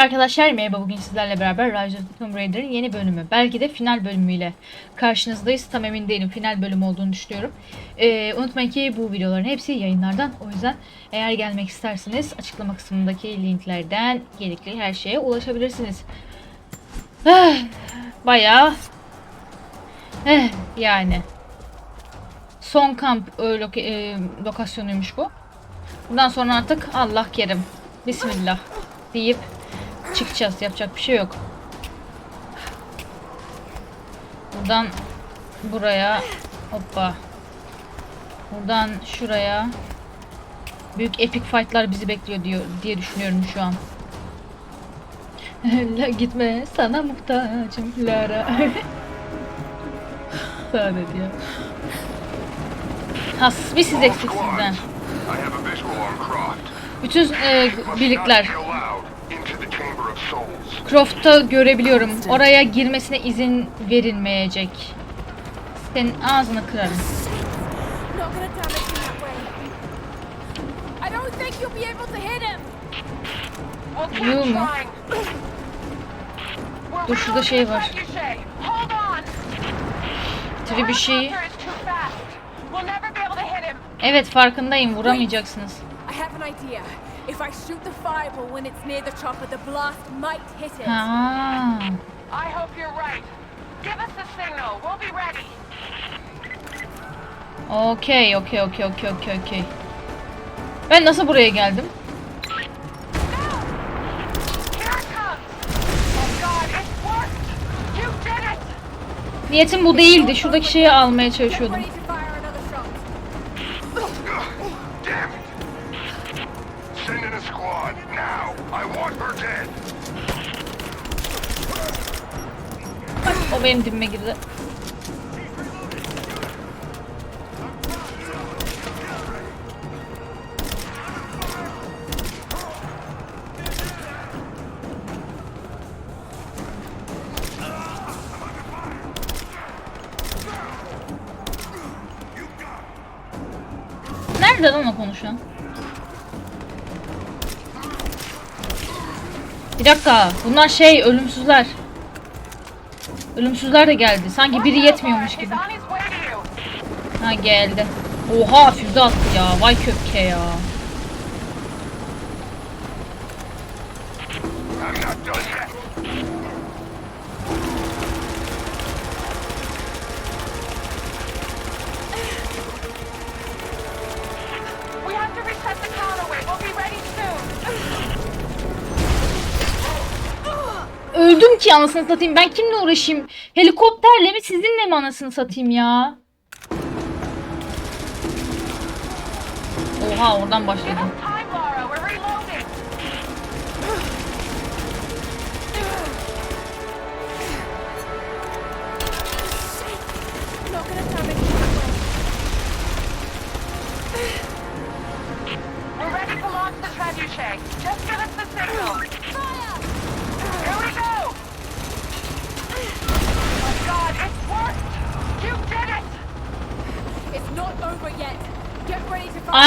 Arkadaşlar merhaba. Bugün sizlerle beraber Rise of Tomb Raider'ın yeni bölümü belki de final bölümüyle karşınızdayız. Tam emin değilim final bölümü olduğunu düşünüyorum. Ee, unutmayın ki bu videoların hepsi yayınlardan. O yüzden eğer gelmek isterseniz açıklama kısmındaki linklerden gerekli her şeye ulaşabilirsiniz. Ah, Bayağı. Eh, yani. Son kamp e, e, lokasyonuymuş bu. Bundan sonra artık Allah kerim Bismillah deyip çıkacağız. Yapacak bir şey yok. Buradan buraya hoppa. Buradan şuraya. Büyük epic fight'lar bizi bekliyor diyor diye düşünüyorum şu an. La gitme sana muhtacım Lara. Saadet ya. Has bir siz eksik sizden. Bütün e, birlikler. Croft'ta görebiliyorum. Oraya girmesine izin verilmeyecek. Senin ağzını kırarım. Yuh mu? Dur şurada şey var. şey. Him. Evet farkındayım vuramayacaksınız. If I shoot the fireball when it's near the chopper, the blast might hit it. Ha. I hope you're right. Give us a signal. We'll be ready. Okey okey okey okey okey okey. Ben nasıl buraya geldim? Here it comes. Oh God, it's worked. You did it. Niyetim bu değildi. Şuradaki şeyi almaya çalışıyordum. Benim dibime girdi. Nerede lan o konuşan? Bir dakika. Bunlar şey ölümsüzler. Ölümsüzler de geldi. Sanki biri yetmiyormuş gibi. Ha geldi. Oha füze attı ya. Vay köpke ya. I'm not done yet! Öldüm ki anasını satayım. Ben kimle uğraşayım? Helikopterle mi sizinle mi anasını satayım ya? Oha oradan başladım.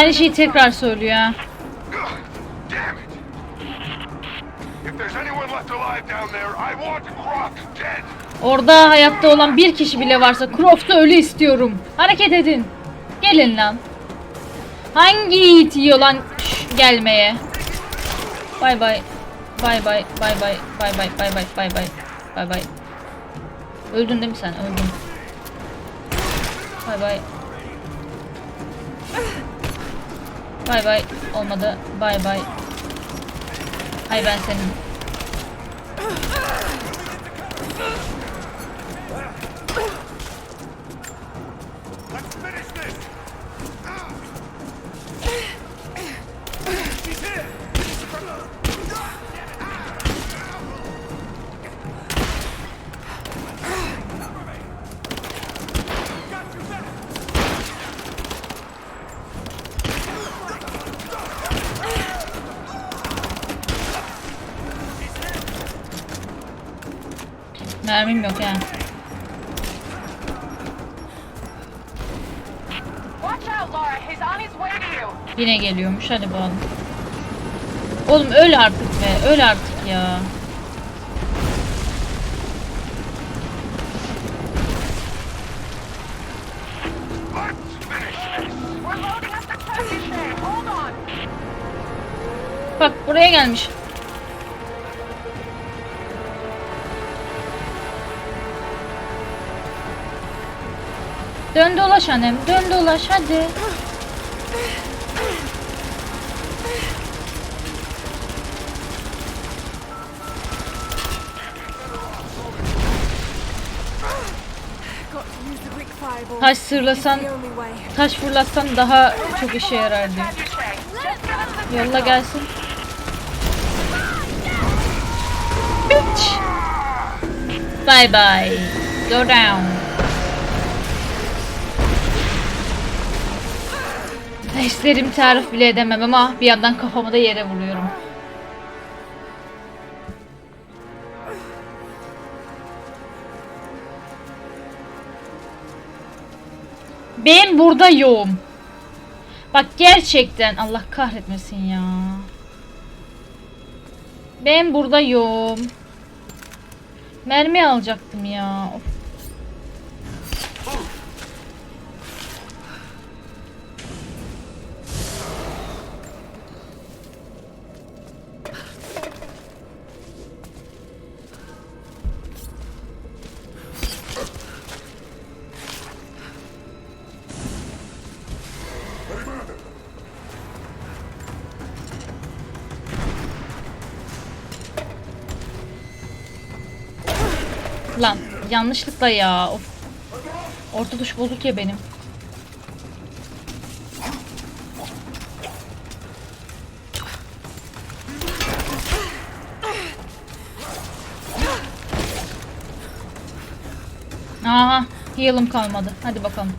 Aynı şeyi tekrar söylüyor ha. Orada hayatta olan bir kişi bile varsa Croft'u ölü istiyorum. Hareket edin. Gelin lan. Hangi yiğit yiyor lan Şş, gelmeye? Bay bay. Bay bay. Bay bay. Bay bay. Bay bay. Bay bay. Bay bay. Öldün değil mi sen? Öldün. Bay bay. Bay bay. Olmadı. Bay bay. Hay ben senin. Way to you. Yine geliyormuş hadi bakalım. Oğlum öl artık be öl artık ya. Bak buraya gelmiş. Dön dolaş annem. Dön dolaş hadi. Taş sırlasan, taş fırlatsan daha çok işe yarar diyor. Package there. Just give us the Yolla gelsin. Bitch. Bye bye. Go down. İsterim tarif bile edemem ama bir yandan kafamı da yere vuruyorum. Ben burada yoğum. Bak gerçekten Allah kahretmesin ya. Ben burada yoğum. Mermi alacaktım ya. Of. Lan yanlışlıkla ya. Of. Orta tuş bozuk ya benim. Aha, heal'ım kalmadı. Hadi bakalım.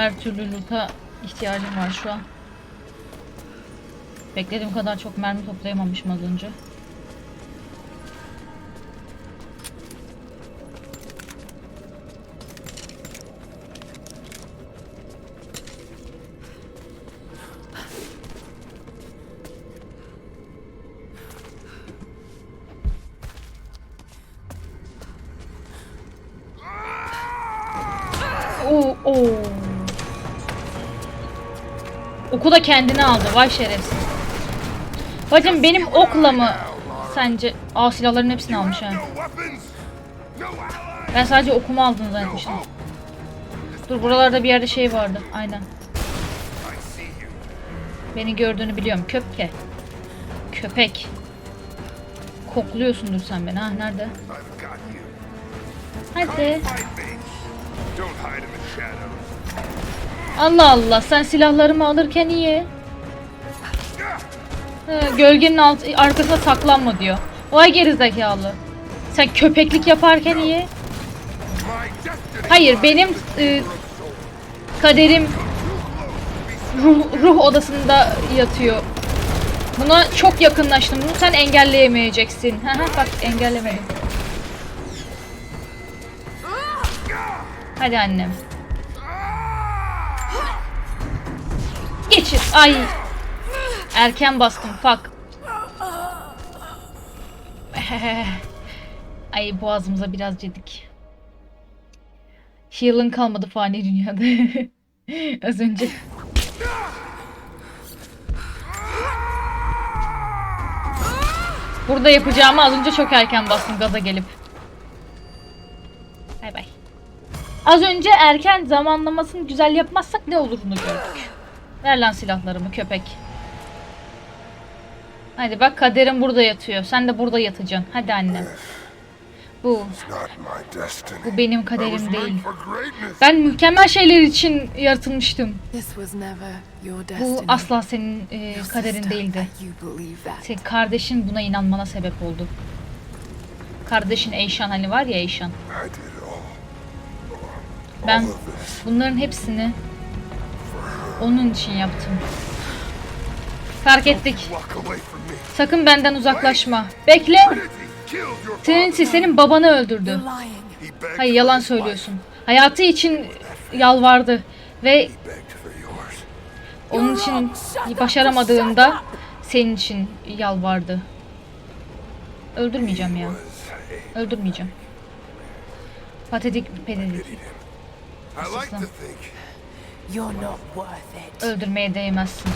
Her türlü loot'a ihtiyacım var şu an. Beklediğim kadar çok mermi toplayamamışım az önce. Oo, oo. Oku da kendine aldı. Vay şerefsiz. Bacım benim okla mı sence? Aa silahların hepsini almış ha. Ben sadece okumu aldığını zannetmiştim. Dur buralarda bir yerde şey vardı. Aynen. Beni gördüğünü biliyorum. Köpke. Köpek. Kokluyorsundur sen beni. Ha nerede? Hadi. Allah Allah sen silahlarımı alırken iyi. Ha, gölgenin alt, arkasına saklanma diyor. Vay gerizekalı. Sen köpeklik yaparken iyi. Hayır benim e, kaderim ruh, ruh odasında yatıyor. Buna çok yakınlaştım. Bunu sen engelleyemeyeceksin. Bak engellemedim. Hadi annem. Geçir. Ay. Erken bastım. Fuck. Ay boğazımıza biraz yedik. Heal'ın kalmadı fani dünyada. Az önce. Burada yapacağımı az önce çok erken bastım gaza gelip. Bay bay. Az önce erken zamanlamasını güzel yapmazsak ne olurunu gördük. Ver lan silahlarımı köpek. Hadi bak kaderin burada yatıyor. Sen de burada yatacaksın. Hadi annem. Bu. Bu benim kaderim değil. Ben mükemmel şeyler için yaratılmıştım. Bu asla senin e, kaderin değildi. Senin kardeşin buna inanmana sebep oldu. Kardeşin Eyşan hani var ya Eyşan. Ben bunların hepsini onun için yaptım. Fark ettik. Sakın benden uzaklaşma. Bekle. Trinity senin babanı öldürdü. Hayır yalan söylüyorsun. Hayatı için yalvardı ve onun için başaramadığında senin için yalvardı. Öldürmeyeceğim ya. Öldürmeyeceğim. Patetik to think You're not worth it. Öldürmeye değmezsin.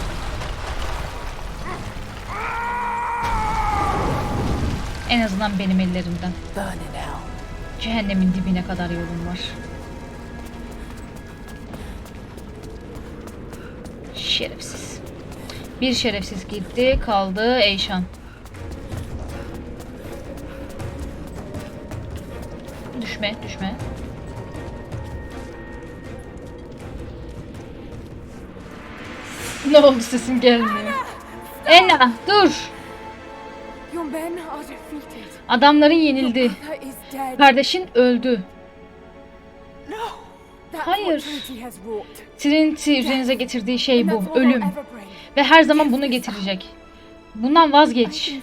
En azından benim ellerimden. Burn in hell. Cehennemin dibine kadar yolum var. Şerefsiz. Bir şerefsiz gitti, kaldı Eyşan. Düşme, düşme. Ne oldu sesim gelmiyor. Ena, dur. Adamların yenildi. Kardeşin öldü. Hayır. Trinity üzerinize getirdiği şey bu, ölüm. Ve her zaman bunu getirecek. Bundan vazgeç.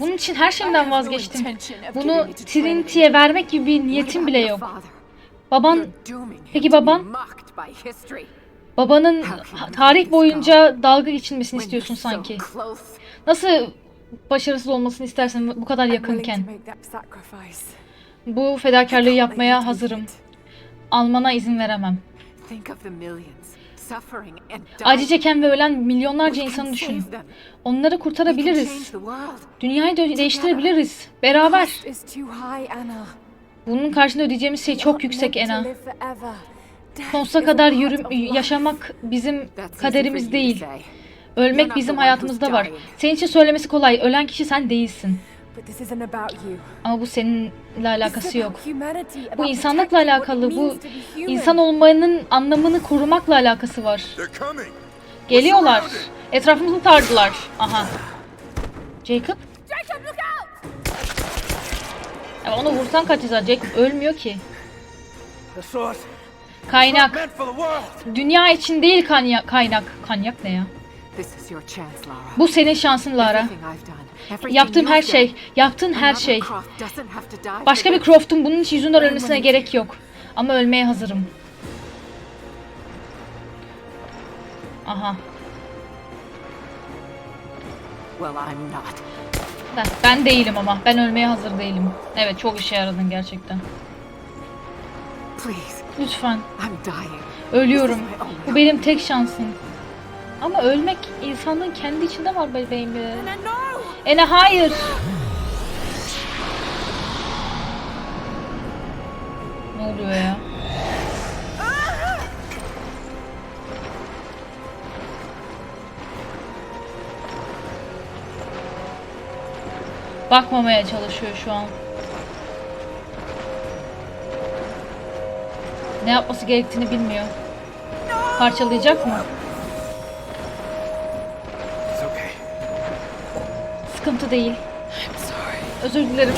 Bunun için her şeyimden vazgeçtim. Bunu Trinity'ye vermek gibi bir niyetim bile yok. Baban, Peki baban? Babanın tarih boyunca dalga geçilmesini istiyorsun sanki. Nasıl başarısız olmasını istersen bu kadar yakınken. Bu fedakarlığı yapmaya hazırım. Almana izin veremem. Acı çeken ve ölen milyonlarca insanı düşün. Onları kurtarabiliriz. Dünyayı değiştirebiliriz. Beraber. Bunun karşında ödeyeceğimiz şey çok yüksek Ena. Sonsuza kadar part yürü, of life. yaşamak bizim kaderimiz değil. Ölmek bizim hayatımızda var. Senin için söylemesi kolay. Ölen kişi sen değilsin. Ama bu seninle alakası yok. Bu insanlıkla alakalı. Bu insan olmanın anlamını korumakla alakası var. Geliyorlar. Etrafımızı tardılar. Aha. Jacob? Ya onu vursan kaçacak. Jacob ölmüyor ki. Kaynak. Dünya için değil kanya- kaynak. Kanyak ne ya? Bu senin şansın Lara. Yaptığım her şey. Yaptığın her şey. Başka bir. Croft'un bunun için yüzünden ölmesine gerek yok. Ama ölmeye hazırım. Aha. Well, I'm not. Ben, ben değilim ama. Ben ölmeye hazır değilim. Evet çok işe yaradın gerçekten. Please, Lütfen. I'm dying. Ölüyorum. Bu benim tek şansım. Ama ölmek insanlığın kendi içinde var bebeğim. Ene hayır. Ne oluyor ya? Bakmamaya çalışıyor şu an. Ne yapması gerektiğini bilmiyor. Parçalayacak mı? Sıkıntı değil. Özür dilerim.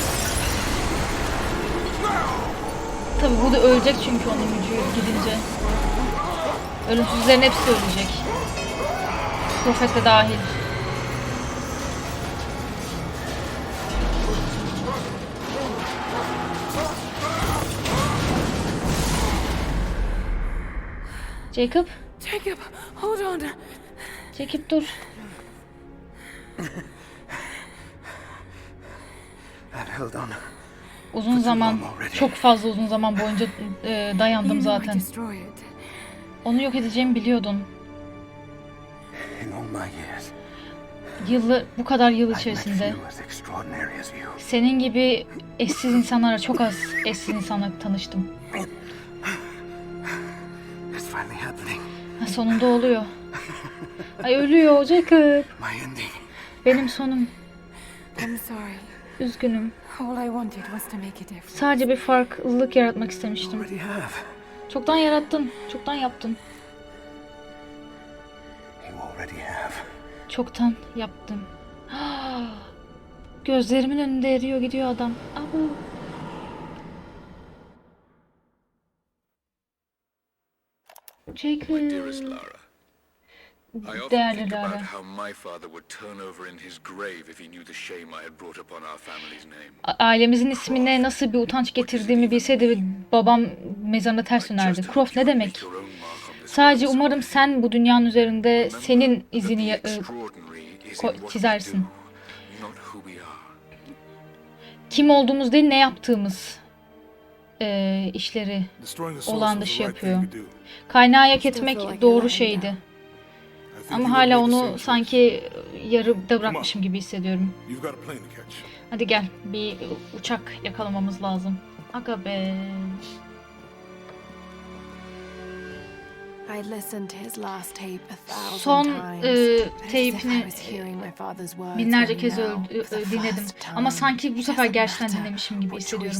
Tabi bu da ölecek çünkü onun gücü gidince. Ölümsüzlerin hepsi ölecek. Profet de dahil. Jacob, Jacob, hold on. Jacob dur. I've held on. Uzun zaman, çok fazla uzun zaman boyunca e, dayandım I zaten. Onu yok edeceğimi biliyordun. Yılı, bu kadar yıl içerisinde senin gibi eşsiz insanlara çok az eşsiz insanla tanıştım. Sonunda oluyor. Ay ölüyor Jacob. My ending. Benim sonum. I'm sorry. Üzgünüm. All I wanted was to make a difference. Sadece bir farklılık yaratmak istemiştim. Already have. Çoktan yarattın. Çoktan yaptın. You already have. Çoktan yaptım. Gözlerimin önünde eriyor gidiyor adam. Abu. Jacob. Dearest Lara, I often Değerli think about Lara. how my father would turn over in his grave if he knew the shame I had brought upon our family's name. Ailemizin ismine nasıl bir utanç getirdiğimi bilseydi babam mezarına ters dönerdi. Croft ne demek? Sadece umarım sen bu dünyanın üzerinde senin izini the e, in çizersin. kim olduğumuz değil ne yaptığımız e, işleri source dışı yapıyor. kaynağı feel etmek doğru şeydi. Ama hala onu sanki yarıda bırakmışım gibi hissediyorum. Hadi gel bir uçak yakalamamız lazım. Aga be. Son e, teypini binlerce kez now, öl- for the ö- dinledim. Ama sanki bu sefer gerçekten dinlemişim gibi hissediyorum.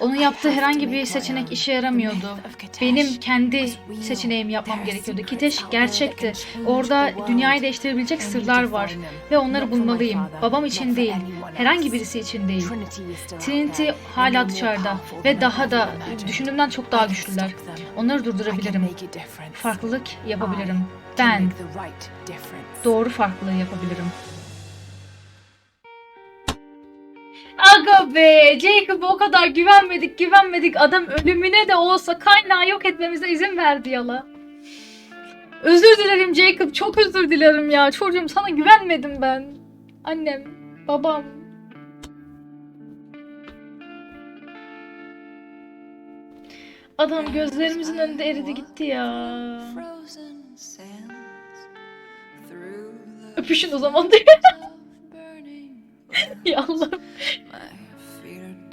Onun yaptığı herhangi bir seçenek işe yaramıyordu. Benim kendi seçeneğimi yapmam gerekiyordu. Kiteş gerçekti. Orada dünyayı değiştirebilecek sırlar var ve onları bulmalıyım. Babam için değil, herhangi birisi için değil. Trinity hala dışarıda ve daha da düşündüğümden çok daha güçlüler. Onları durdurabilirim. Farklılık yapabilirim. Ben doğru farklılığı yapabilirim. Aga be Jacob'a o kadar güvenmedik güvenmedik adam ölümüne de olsa kaynağı yok etmemize izin verdi yala. Özür dilerim Jacob çok özür dilerim ya çocuğum sana güvenmedim ben. Annem, babam. Adam gözlerimizin önünde eridi gitti ya. Öpüşün o zaman diye. ya Allah.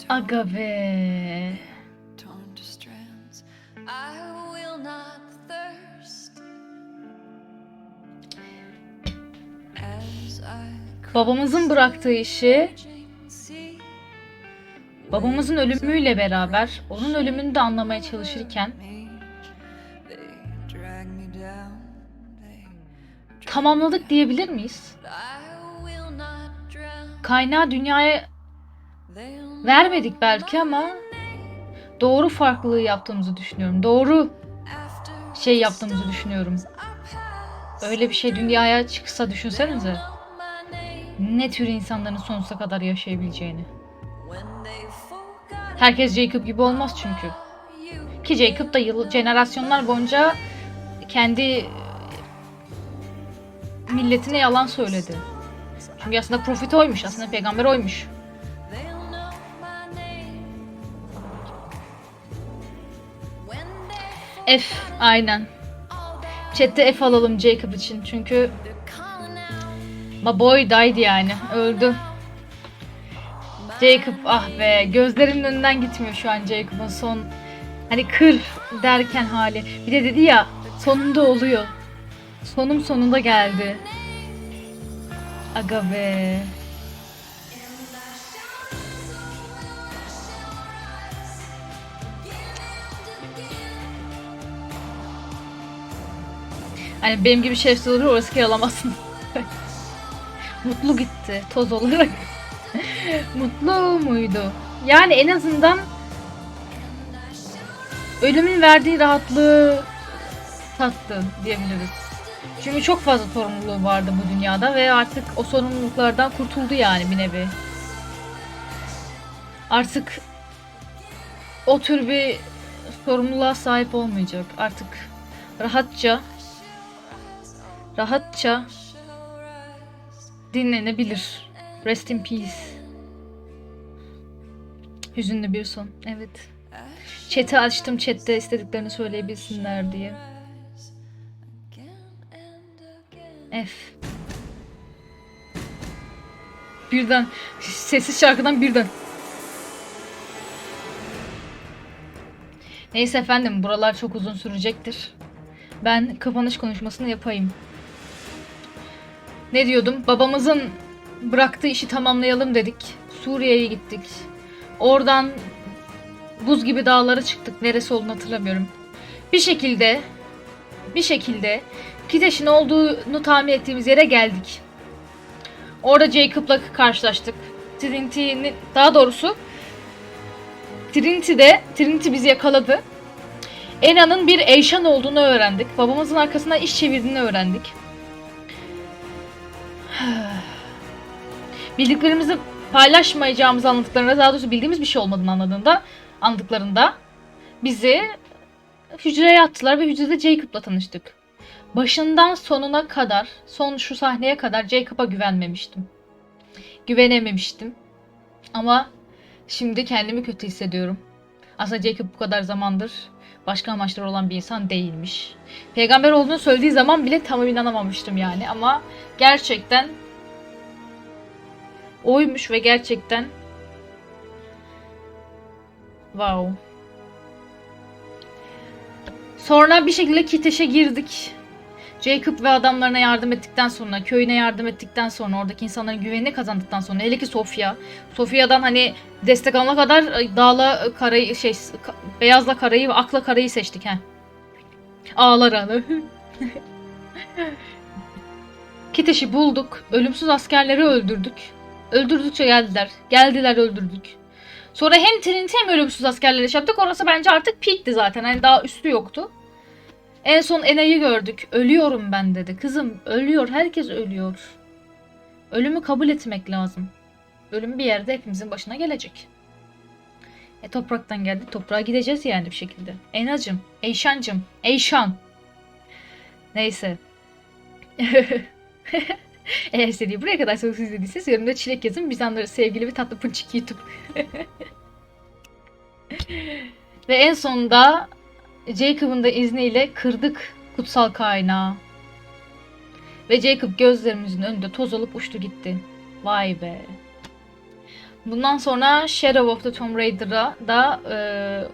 Aga be. Babamızın bıraktığı işi. Babamızın ölümüyle beraber onun ölümünü de anlamaya çalışırken tamamladık diyebilir miyiz? Kaynağı dünyaya vermedik belki ama doğru farklılığı yaptığımızı düşünüyorum. Doğru şey yaptığımızı düşünüyorum. Öyle bir şey dünyaya çıksa düşünsenize. Ne tür insanların sonsuza kadar yaşayabileceğini. Herkes Jacob gibi olmaz çünkü. Ki Jacob da yıl, jenerasyonlar boyunca kendi milletine yalan söyledi. Çünkü aslında profet oymuş, aslında peygamber oymuş. F, aynen. Chat'te F alalım Jacob için çünkü my boy died yani, öldü. Jacob ah be, gözlerimin önünden gitmiyor şu an Jacob'ın son hani kır derken hali. Bir de dedi ya, sonunda oluyor. Sonum sonunda geldi. Aga be. Hani benim gibi şerefsiz olur orası kiralamazsın. Mutlu gitti toz olarak. Mutlu muydu? Yani en azından ölümün verdiği rahatlığı tattı diyebiliriz. Çünkü çok fazla sorumluluğu vardı bu dünyada ve artık o sorumluluklardan kurtuldu yani bir nevi. Artık o tür bir sorumluluğa sahip olmayacak. Artık rahatça rahatça dinlenebilir. Rest in peace. Hüzünlü bir son. Evet. Chat'i açtım. Chat'te istediklerini söyleyebilsinler diye. F. Birden. Sessiz şarkıdan birden. Neyse efendim buralar çok uzun sürecektir. Ben kapanış konuşmasını yapayım. ne diyordum? Babamızın bıraktığı işi tamamlayalım dedik. Suriye'ye gittik. Oradan buz gibi dağlara çıktık. Neresi olduğunu hatırlamıyorum. Bir şekilde bir şekilde Kiteş'in olduğunu tahmin ettiğimiz yere geldik. Orada Jacob'la karşılaştık. Trinity'nin daha doğrusu Trinity'de Trinity bizi yakaladı. Ena'nın bir Eyşan olduğunu öğrendik. Babamızın arkasından iş çevirdiğini öğrendik. Bildiklerimizi paylaşmayacağımızı anladıklarında, daha doğrusu bildiğimiz bir şey olmadığını anladığında, anladıklarında bizi hücreye attılar ve hücrede Jacob'la tanıştık. Başından sonuna kadar, son şu sahneye kadar Jacob'a güvenmemiştim. Güvenememiştim. Ama şimdi kendimi kötü hissediyorum. Aslında Jacob bu kadar zamandır başka amaçları olan bir insan değilmiş. Peygamber olduğunu söylediği zaman bile tam inanamamıştım yani ama gerçekten oymuş ve gerçekten wow. Sonra bir şekilde Kiteş'e girdik. Jacob ve adamlarına yardım ettikten sonra, köyüne yardım ettikten sonra, oradaki insanların güvenini kazandıktan sonra, hele ki Sofya. Sofya'dan hani destek alana kadar dağla karayı, şey, beyazla karayı ve akla karayı seçtik he. Ağlar anı. Kiteş'i bulduk. Ölümsüz askerleri öldürdük. Öldürdükçe geldiler. Geldiler öldürdük. Sonra hem Trinity hem ölümsüz askerleri şey yaptık. Orası bence artık peak'ti zaten. Hani daha üstü yoktu. En son Ena'yı gördük. Ölüyorum ben dedi. Kızım ölüyor. Herkes ölüyor. Ölümü kabul etmek lazım. Ölüm bir yerde hepimizin başına gelecek. E topraktan geldik. Toprağa gideceğiz yani bir şekilde. Enacım. Eyşancım. Eyşan. Neyse. Eğer seriyi buraya kadar sorusu izlediyseniz yorumda çilek yazın. Biz anlarız sevgili ve tatlı punçik YouTube. ve en sonunda Jacob'un da izniyle kırdık kutsal kaynağı. Ve Jacob gözlerimizin önünde toz olup uçtu gitti. Vay be. Bundan sonra Shadow of the Tomb Raider'a da e,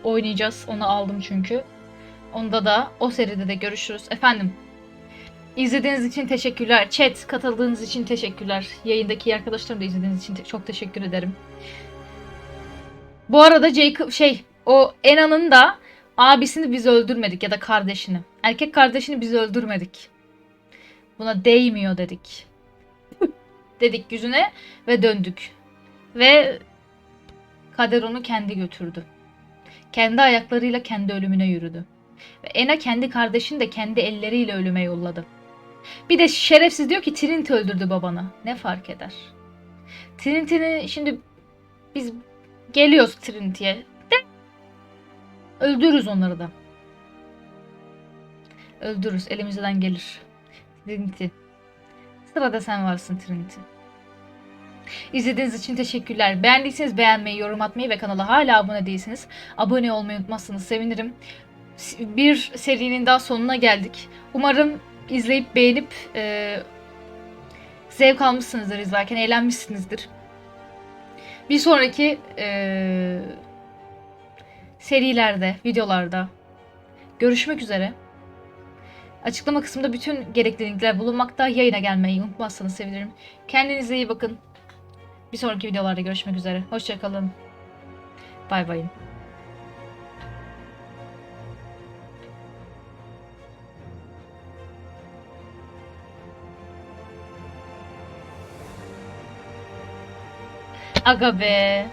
oynayacağız. Onu aldım çünkü. Onda da o seride de görüşürüz. Efendim İzlediğiniz için teşekkürler. Chat katıldığınız için teşekkürler. Yayındaki arkadaşlarım da izlediğiniz için te- çok teşekkür ederim. Bu arada Jacob şey o Ena'nın da abisini biz öldürmedik ya da kardeşini. Erkek kardeşini biz öldürmedik. Buna değmiyor dedik. dedik yüzüne ve döndük. Ve kader onu kendi götürdü. Kendi ayaklarıyla kendi ölümüne yürüdü. Ve Ena kendi kardeşini de kendi elleriyle ölüme yolladı. Bir de şerefsiz diyor ki Trinity öldürdü babanı. Ne fark eder? Trinity'ni şimdi biz geliyoruz Trinity'ye. De öldürürüz onları da. Öldürürüz. Elimizden gelir. Trinity. Sırada sen varsın Trinity. İzlediğiniz için teşekkürler. Beğendiyseniz beğenmeyi, yorum atmayı ve kanala hala abone değilseniz abone olmayı unutmazsanız sevinirim. Bir serinin daha sonuna geldik. Umarım izleyip beğenip e, zevk almışsınızdır izlerken, eğlenmişsinizdir. Bir sonraki e, serilerde, videolarda görüşmek üzere. Açıklama kısmında bütün gerekli linkler bulunmakta. Yayına gelmeyi unutmazsanız sevinirim. Kendinize iyi bakın. Bir sonraki videolarda görüşmek üzere. Hoşçakalın. Bay bay. Aga be.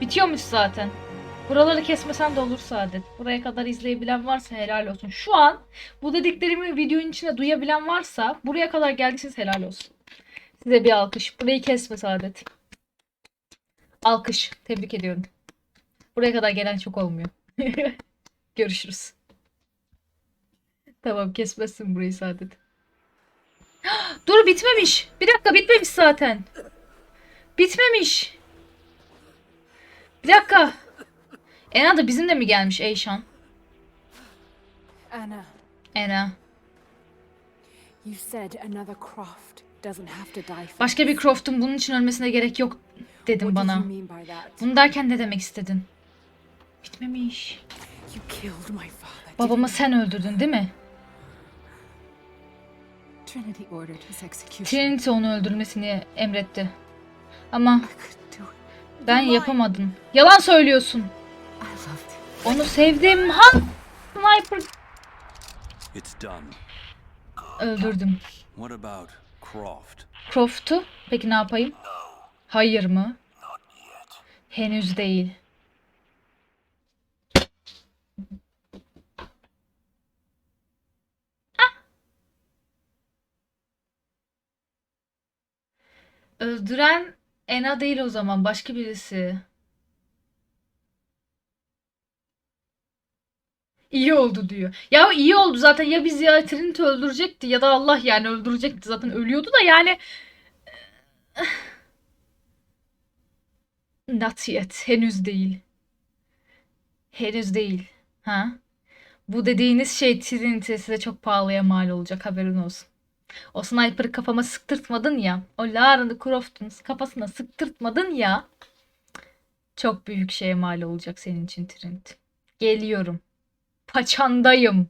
Bitiyormuş zaten. Buraları kesmesen de olur Saadet. Buraya kadar izleyebilen varsa helal olsun. Şu an bu dediklerimi videonun içine duyabilen varsa buraya kadar geldiyseniz helal olsun. Size bir alkış. Burayı kesme Saadet. Alkış. Tebrik ediyorum. Buraya kadar gelen çok olmuyor. Görüşürüz. Tamam kesmezsin burayı Saadet. Dur bitmemiş. Bir dakika bitmemiş zaten. Bitmemiş. Bir dakika. Ena da bizimle mi gelmiş Eyşan? Anna, Ena. you said another Croft doesn't have to die Başka bir Croft'un bunun için ölmesine gerek yok dedim What bana. Bunu derken ne demek istedin? Bitmemiş. Babamı sen öldürdün değil mi? Trinity onu öldürmesini emretti. Ama ben yapamadım. Yalan söylüyorsun. Onu sevdim. Ha! Sniper It's done. öldürdüm. What about Croft? Croft'u peki ne yapayım? Hayır mı? Henüz değil. Ah! Öldüren Ena değil o zaman başka birisi. İyi oldu diyor. Ya iyi oldu zaten ya biz ya Trinity öldürecekti ya da Allah yani öldürecekti zaten ölüyordu da yani Not yet. Henüz değil. Henüz değil. Ha? Bu dediğiniz şey Trinity size çok pahalıya mal olacak haberin olsun. O sniper'ı kafama sıktırtmadın ya. O Lara Croft'un kafasına sıktırtmadın ya. Çok büyük şeye mal olacak senin için Trinity. Geliyorum. Paçandayım.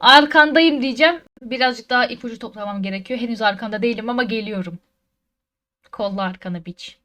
Arkandayım diyeceğim. Birazcık daha ipucu toplamam gerekiyor. Henüz arkanda değilim ama geliyorum. Kolla arkanı biç.